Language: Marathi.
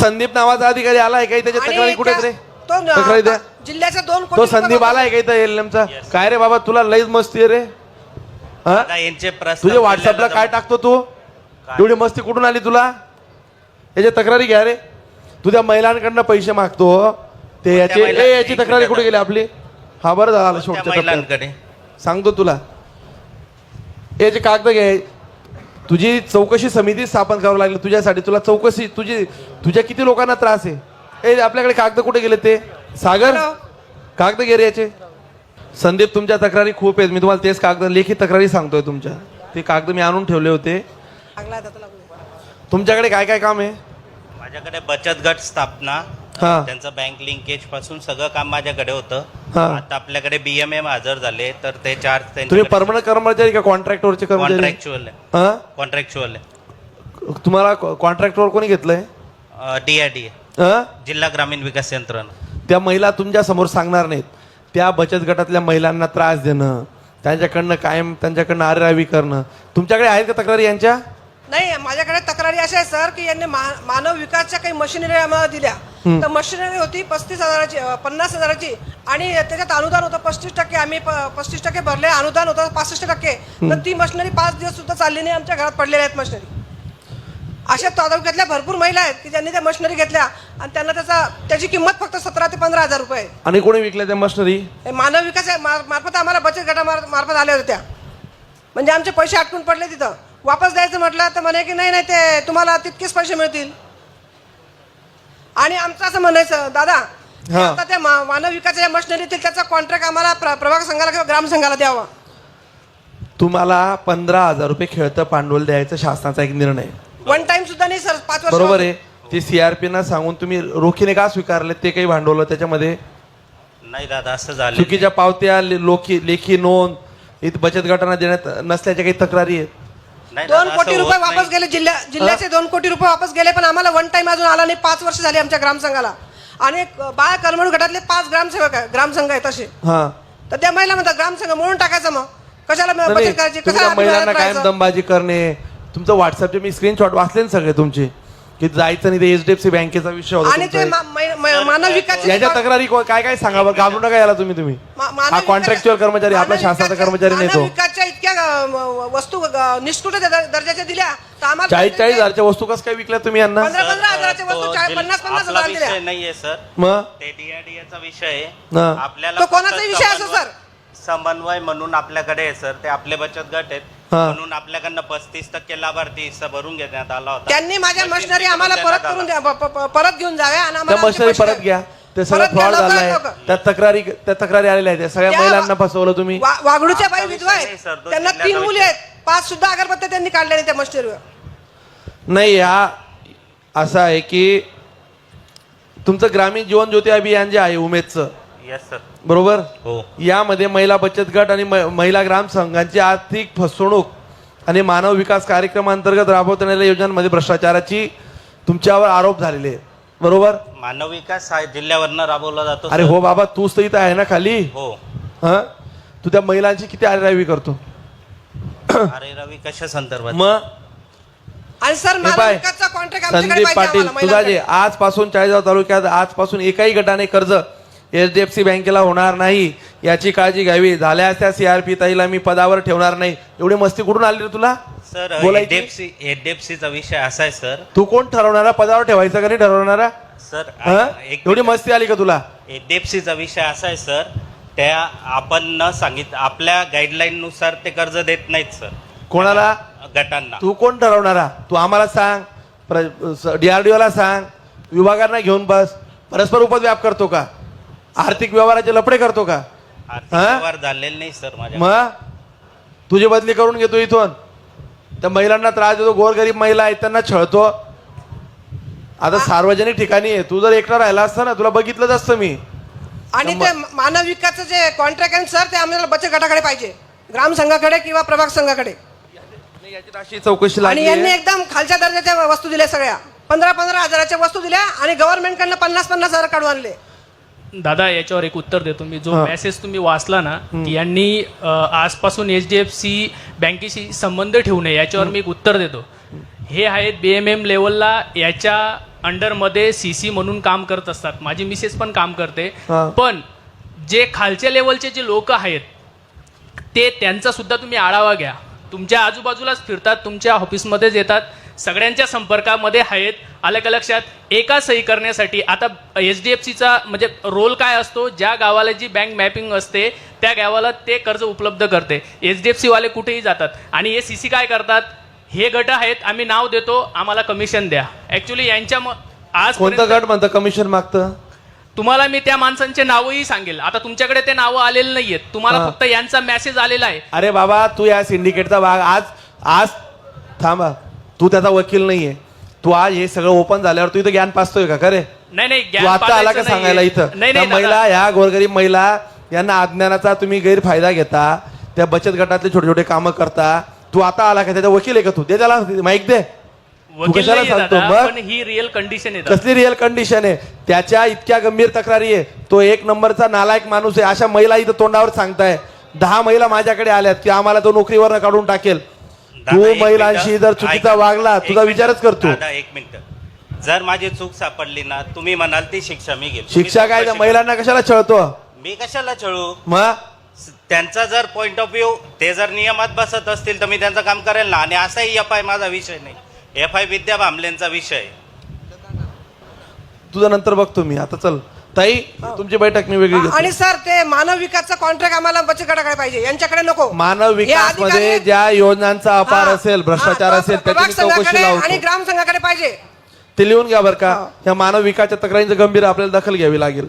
संदीप नावाचा अधिकारी आलाय काही त्याच्या आणि तक्रारी कुठे रे त्या- तो न- तक्रारी द्या. जिल्ह्याच्या दोन तो संदीप आलाय का इथं एलएमचा? काय रे बाबा तुला लईच मस्ती आहे रे? हा? आता यांचे प्रस्ताव तुझ्या व्हॉट्सअपला काय टाकतो तू? एवढी मस्ती कुठून आली तुला? याच्या तक्रारी घ्या रे. तुझ्या महिलांकडनं पैसे मागतो. ते याचे महिला- ए, याची तक्रारी कुठे गेली आपली? हा बरं झालं त्या शेवटच्या टप्प्यात. महिलांकडे? सांगतो तुला. याचे कागद घे. तुझी चौकशी समिती स्थापन करावं लागली तुझ्यासाठी तुला चौकशी तुझी तुझ्या किती लोकांना त्रास आहे? ए आपल्याकडे कागद कुठे गेले ते? सागर. कागद रे याचे. संदीप तुमच्या तक्रारी खूप आहेत. मी तुम्हाला तेच कागद लेखी तक्रारी सांगतोय तुमच्या. ते कागद मी आणून ठेवले होते. तुमच्याकडे काय काय काम आहे? माझ्याकडे बचत गट स्थापना हा. त्यांचं बँक लिंकेजपासून सगळं काम माझ्याकडे होतं. हा. आता आपल्याकडे बीएमएम हजर झाले तर ते चार तुम्ही परमनंट कर्मचारी का कॉन्ट्रॅक्टवरचे कर्मचारी? कॉन्ट्रॅक्च्युअल हा? कॉन्ट्रॅक्च्युअल तुम्हाला कॉन्ट्रॅक्टवर कोणी घेतलंय? डीआरडी हा? जिल्हा ग्रामीण विकास यंत्रणा. त्या महिला तुमच्यासमोर सांगणार नाहीत. त्या बचत गटातल्या महिलांना त्रास देणं त्यांच्याकडनं कायम त्यांच्याकडनं आरेरावी करणं. तुमच्याकडे आहेत का तक्रारी यांच्या? नाही माझ्याकडे तक्रारी अशा आहे सर की यांनी मा- मानव विकासच्या काही मशिनरी आम्हाला दिल्या. तर मशिनरी होती पस्तीस हजाराची अं, पन्नास हजाराची. आणि त्याच्यात अनुदान होतं पस्तीस टक्के. आम्ही प- पस्तीस टक्के भरले अनुदान होतं पासष्ट टक्के. तर ती मशिनरी पाच दिवस सुद्धा चालली नाही आमच्या घरात पडलेल्या आहेत मशिनरी अशा तालुक्यातल्या भरपूर महिला आहेत की ज्यांनी त्या मशिनरी घेतल्या. आणि त्यांना त्याचा त्याची किंमत फक्त सतरा ते पंधरा हजार रुपये आहे. आणि कोणी विकल्या त्या मशनरी हे मानव विकास मार- मार्फत आम्हाला बचत गटा मार- मार्फत आल्या होत्या. म्हणजे आमचे पैसे अटकून पडले तिथं. वापस द्यायचं म्हटलं तर म्हणे की नाही नाही ते तुम्हाला तितकेच पैसे मिळतील. आणि आमचं असं म्हणायचं दादा हा. आता त्या मा- मानव विकासाच्या मशिनरीतील त्याचा कॉन्ट्रॅक्ट आम्हाला प्र- प्रभाग संघाला किंवा ग्राम संघाला द्यावा. तुम्हाला पंधरा हजार रुपये खेळतं भांडवल द्यायचा शासनाचा एक निर्णय. आहे. वन टाइम सुद्धा नाही सर पाच वर्ष बरोबर आहे. ते सीआरपी ना सांगून तुम्ही रोखीने का स्वीकारले? ते काही भांडवल त्याच्यामध्ये? नाही दादा असं झालं चुकीच्या पावत्या ले- लोकी लेखी नोंद इथं बचत गटांना देण्यात नसल्याच्या काही तक्रारी आहेत? नाही दोन दादा, कोटी रुपये वापस नाही. गेले जिल्ह्या जिल्ह्याचे दोन कोटी रुपये वापस गेले पण आम्हाला वन टाइम अजून आला नाही. पाच वर्ष झाली आमच्या ग्रामसंघाला. आणि बाळ करमणूक गटातले पाच ग्रामसेवक आहे ग्रामसंघ आहेत तसे हा. तर त्या महिला म्हणतात ग्रामसंघ म्हणून टाकायचं मग. कशाला नाही, बचत करायची? तुम्ही कशाला त्या महिलांना कायम राहायचं? दमबाजी करणे. तुमचं व्हॉट्सअपचे मी स्क्रीनशॉट वाचले ना सगळे तुमचे की जायचं नाही ते एचडीएफसी बँकेचा विषय होता आणि ते तुमचा मा- मै- मै- मानव विकास याच्या तक्रारी को- काय काय सांगा बरं? घाबरू नका याला तुम्ही तुम्ही. हा कॉन्ट्रॅक्च्युअल कर्मचारी आपला शासनाचा कर्मचारी नाही वस्तू दर- दर्जाच्या दिल्या तर आम्हाला चाळीस चाळीस हजारच्या वस्तू कसं काय विकल्या तुम्ही यांना पंधरा हजाराच्या वस्तू पन्नास पन्नास आपला हजार विषय दिल्या नाहीये सर मग ते डीआरडीएचा विषय आहे हा. आपल्याला तो फक्त कोणाचा विषय असो, समन्वय- सर? समन्वय म्हणून आपल्याकडे आहे सर ते आपले बचत गट आहेत हा. म्हणून आपल्याकडनं पस्तीस टक्के लाभार्थी हिस्सा भरून घेण्यात आला होता त्यांनी माझ्या मशीन मशिनरी करून आम्हाला परत करून. द्या प- प- परत घेऊन जाव्या आणि त्या आम्हाला आमचे मशिनरी पैसे परत द्या. घ्या ते सगळं परत फ्रॉड झालाय. लवकर. त्या तक्रारी त्या तक्रारी आलेल्या आहेत. त्या सगळ्या त्या- महिलांना फसवलं तुम्ही. वा- वाघडूच्या बाई विधवा नाही, आहेत सर. त्यांना जिल्ह्याचा तीन मुली विषय. आहेत. पाच सुद्धा अगरबत्त्या त्यांनी काढल्या नाही त्या मशिनरीवर नाही हा असं आहे की तुमचं ग्रामीण जीवन ज्योती अभियान जे आहे उमेदचं येस सर बरोबर? हो. यामध्ये महिला बचत गट आणि म- महिला ग्राम संघांची आर्थिक फसवणूक आणि मानव विकास कार्यक्रमांतर्गत राबवण्यात आलेल्या योजनांमध्ये भ्रष्टाचाराची तुमच्यावर आरोप झालेले आहेत. बरोबर? मानव विकास हा जिल्ह्यावरनं राबवला जातो अरे सर. हो बाबा तूच तर इथं आहे ना खाली? हो. हा? तू त्या महिलांची किती आरेरावी करतो? अरे रवी कशा संदर्भात? मग? आणि सर हे मानव पाय. विकासचा कॉन्ट्रॅक्ट आमच्याकडे संदीप पाहिजे पाटील आम्हाला, तुझा जे महिलांकडे. आजपासून चाळीसगाव तालुक्यात आजपासून एकाही गटाने कर्ज एच डी एफ सी बँकेला होणार नाही याची काळजी घ्यावी. झाल्यास त्या सीआरपी ताईला मी पदावर ठेवणार नाही. एवढी मस्ती कुठून आली रे तुला? सर बोलायची? एचडीएफसी एचडीएफसीचा विषय असा आहे सर तू कोण ठरवणारा? पदावर ठेवायचा का नाही ठरवणारा? सर हा? एक एवढी मस्ती आली का तुला? एचडीएफसीचा विषय असा आहे सर त्या आपण न सांगित आपल्या गाईडलाईन नुसार ते कर्ज देत नाहीत सर कोणाला? गटांना. तू कोण ठरवणारा? तू आम्हाला सांग. डीआरडीओ ला सांग. विभागांना घेऊन बस. परस्पर उपद्व्याप करतो का? आर्थिक व्यवहाराचे लपडे करतो का? आर्थिक हा? व्यवहार झालेले नाही सर माझ्या मग? तुझी बदली करून घेतो इथून. त्या महिलांना त्रास देतो गोरगरीब महिला आहेत त्यांना छळतो. आता सार्वजनिक ठिकाणी आहे तू जर एकटा राहिला असता ना तुला बघितलंच असतं मी. आणि ते मानव विकासचं जे कॉन्ट्रॅक्ट आहे सर ते आम्हाला बचत गटाकडे पाहिजे. ग्राम संघाकडे किंवा प्रभाग संघाकडे. याची चौकशी आणि लागली यांनी आहे. एकदम खालच्या दर्जाच्या वस्तू दिल्या सगळ्या. पंधरा पंधरा हजाराच्या वस्तू दिल्या आणि गव्हर्नमेंटकडनं पन्नास पन्नास हजार काढून आणले. दादा याच्यावर एक उत्तर देतो मी. जो. मेसेज तुम्ही वाचला ना यांनी आजपासून एच डी एफ सी बँकेशी संबंध ठेवू नये याच्यावर मी एक उत्तर देतो. हे आहेत बी एम एम लेवलला याच्या अंडरमध्ये सी सी म्हणून काम करत असतात. माझी मिसेस पण काम करते. पण जे खालच्या लेवलचे जे लोक आहेत ते त्यांचा सुद्धा तुम्ही आढावा घ्या. तुमच्या आजूबाजूलाच फिरतात तुमच्या ऑफिसमध्येच येतात. सगळ्यांच्या संपर्कामध्ये आहेत. आलं का लक्षात एका सही करण्यासाठी आता एच डी एफ सीचा म्हणजे रोल काय असतो? ज्या गावाला जी बँक मॅपिंग असते त्या गावाला ते कर्ज उपलब्ध करते. एच डी एफ सीवाले कुठेही जातात. आणि हे सी सी काय करतात? हे गट आहेत. आम्ही नाव देतो. आम्हाला कमिशन द्या. ॲक्च्युली यांच्या आज कोणतं गट म्हणतं? कमिशन मागतं? तुम्हाला मी त्या माणसांचे नावही सांगेल. आता तुमच्याकडे ते नावं आलेले नाहीयेत. तुम्हाला. फक्त यांचा मेसेज आलेला आहे. अरे बाबा तू या सिंडिकेटचा भाग. आज आज थांबा. तू त्याचा वकील नाहीये. तू आज हे सगळं ओपन झाल्यावर तू इथं ज्ञान पाचतोय का? खरे नाही नाही तू ज्ञान आता आला का सांगायला नाहीये. इथं? नाही त्या नाही महिला दादा. ह्या गोरगरीब महिला यांना अज्ञानाचा तुम्ही गैरफायदा घेता त्या बचत गटातले छोटे छोटे कामं करता. तू आता आला का? त्याचा वकील आहे का तू? दे त्याला माईक दे. वकील कशाला नाहीये सांगतो? दादा, मग? पण ही रिअल कंडिशन आहे दादा. कसली रिअल कंडिशन आहे? त्याच्या इतक्या गंभीर तक्रारी आहे. तो एक नंबरचा नालायक माणूस आहे. अशा महिला इथं तोंडावर सांगताय. दहा महिला माझ्याकडे आल्यात की आम्हाला तो नोकरीवर काढून टाकेल. तू महिलांशी. जर चुकीचा. वागला तुझा. विचारच करतो. दादा एक मिनिट. जर माझी चूक सापडली ना तुम्ही म्हणाल ती शिक्षा मी घेईल शिक्षा काय तुम्ही महिलांना कशाला छळतो? मी कशाला छळू? मग? त्यांचा जर पॉइंट ऑफ व्ह्यू ते जर नियमात बसत असतील तर मी त्यांचं काम करेल ना. आणि असाही एफ आय माझा विषय नाही. एफ आय विद्या भांबलेंचा विषय. तुझं नंतर बघतो मी. आता चल. ताई तुमची बैठक मी वेगळी घेतो. आणि सर ते मानव विकासचा कॉन्ट्रॅक्ट आम्हाला बचत गटाकडे पाहिजे. यांच्याकडे नको. मानव विकासमध्ये ज्या योजनांचा अपार असेल भ्रष्टाचार असेल त्याची मी चौकशी आणि लावतो ग्राम संघाकडे पाहिजे. ते लिहून घ्या बरं का. या मानव विकासच्या तक्रारींचं गंभीर आपल्याला दखल घ्यावी लागेल.